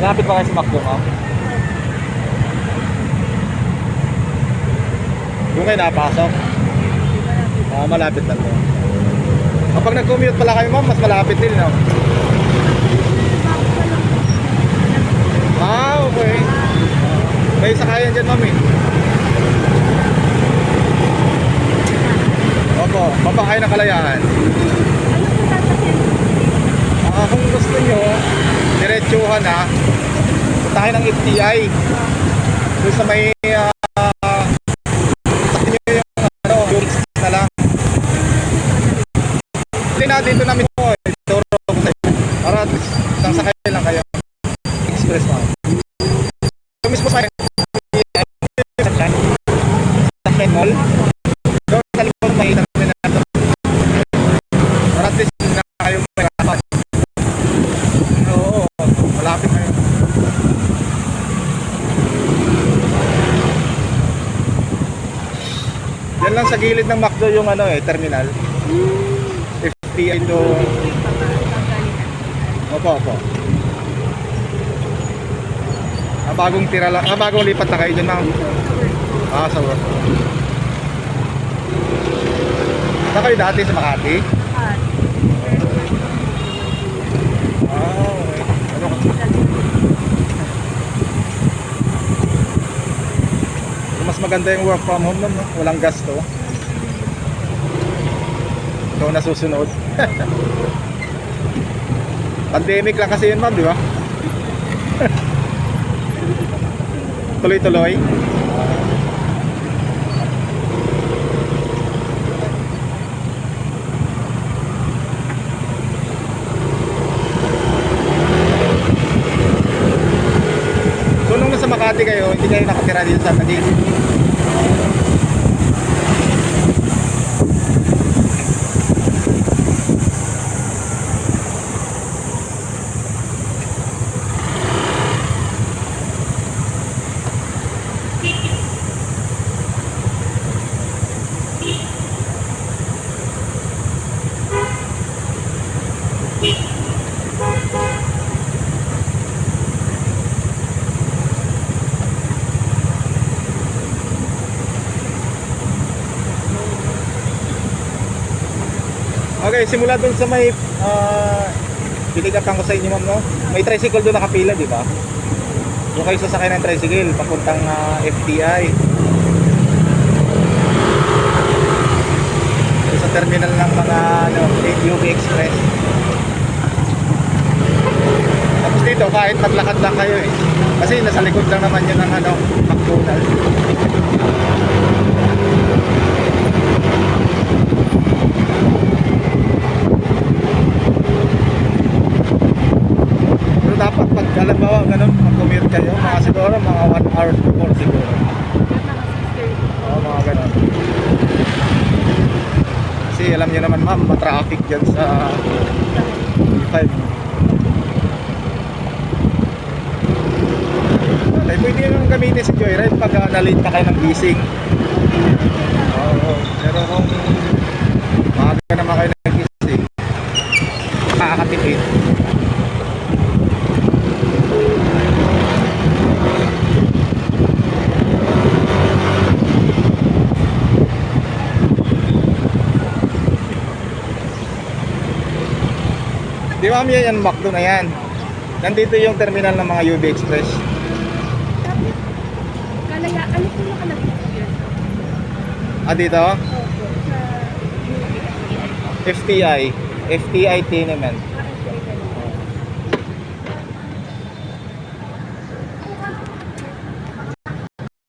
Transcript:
Malapit ba kayo sa McDo, ma'am? Doon kayo napasok? Ah, malapit lang to. Kapag nag-commute pala kayo, ma'am, mas malapit din, no? Ah, okay. May sakayan dyan, ma'am, eh. Opo, papakay ng kalayaan. Ah, kung gusto nyo, diretsuhan ha. Kayo ng FTI. Doon sa may ah, sa inyo yung ano, yung na lang. Hindi na dito namin po. eh. Turo ko sa. Para isang sakay lang kayo. Express na. Yung mismo sa mall. Doon sa likod makita namin na ito. Para at least na kayo may rapat. Oo, malapit na yun. Yan lang sa gilid ng McDo yung ano eh, terminal. FTI to... Opo, opo. Ah, bagong tira lang. Ah, bagong lipat na kayo dyan, ma'am. Ah, sa work. Saan kayo dati sa Makati? Ah, okay. Ano ka? Mas maganda yung work from home nun, no? Walang gasto. Ikaw na susunod. Pandemic lang kasi yun, ma'am, di ba? Tuloy-tuloy. So nung nasa Makati kayo, hindi kayo nakatira dito sa Taguig? Okay, simula dun sa may uh, pinikapan ko sa inyo ma'am, no? May tricycle doon nakapila, di ba? Doon kayo sasakay ng tricycle papuntang ah, FTI. Doon sa terminal ng mga ano, UV Express. Tapos dito, kahit maglakad lang kayo eh. Kasi nasa likod lang naman yun ng ano, McDonald's. Pero dapat pag halimbawa ganun, mag-commute kayo, mga siguro mga 1 hour before siguro. Oo, mga ganun. Kasi alam niyo naman ma'am, ma-traffic dyan sa E5. Ay, pwede nyo gamitin si Joyride pag uh, nalate pa kayo ng gising. Oo, pero kung maaga naman kayo ng gising, makakatipid. Di ba kami yan, McDo na yan. Nandito yung terminal ng mga UB Express. Kalaya, ano po nakalagay po yun? Ah, dito? Opo, sa FTI. FTI Tenement.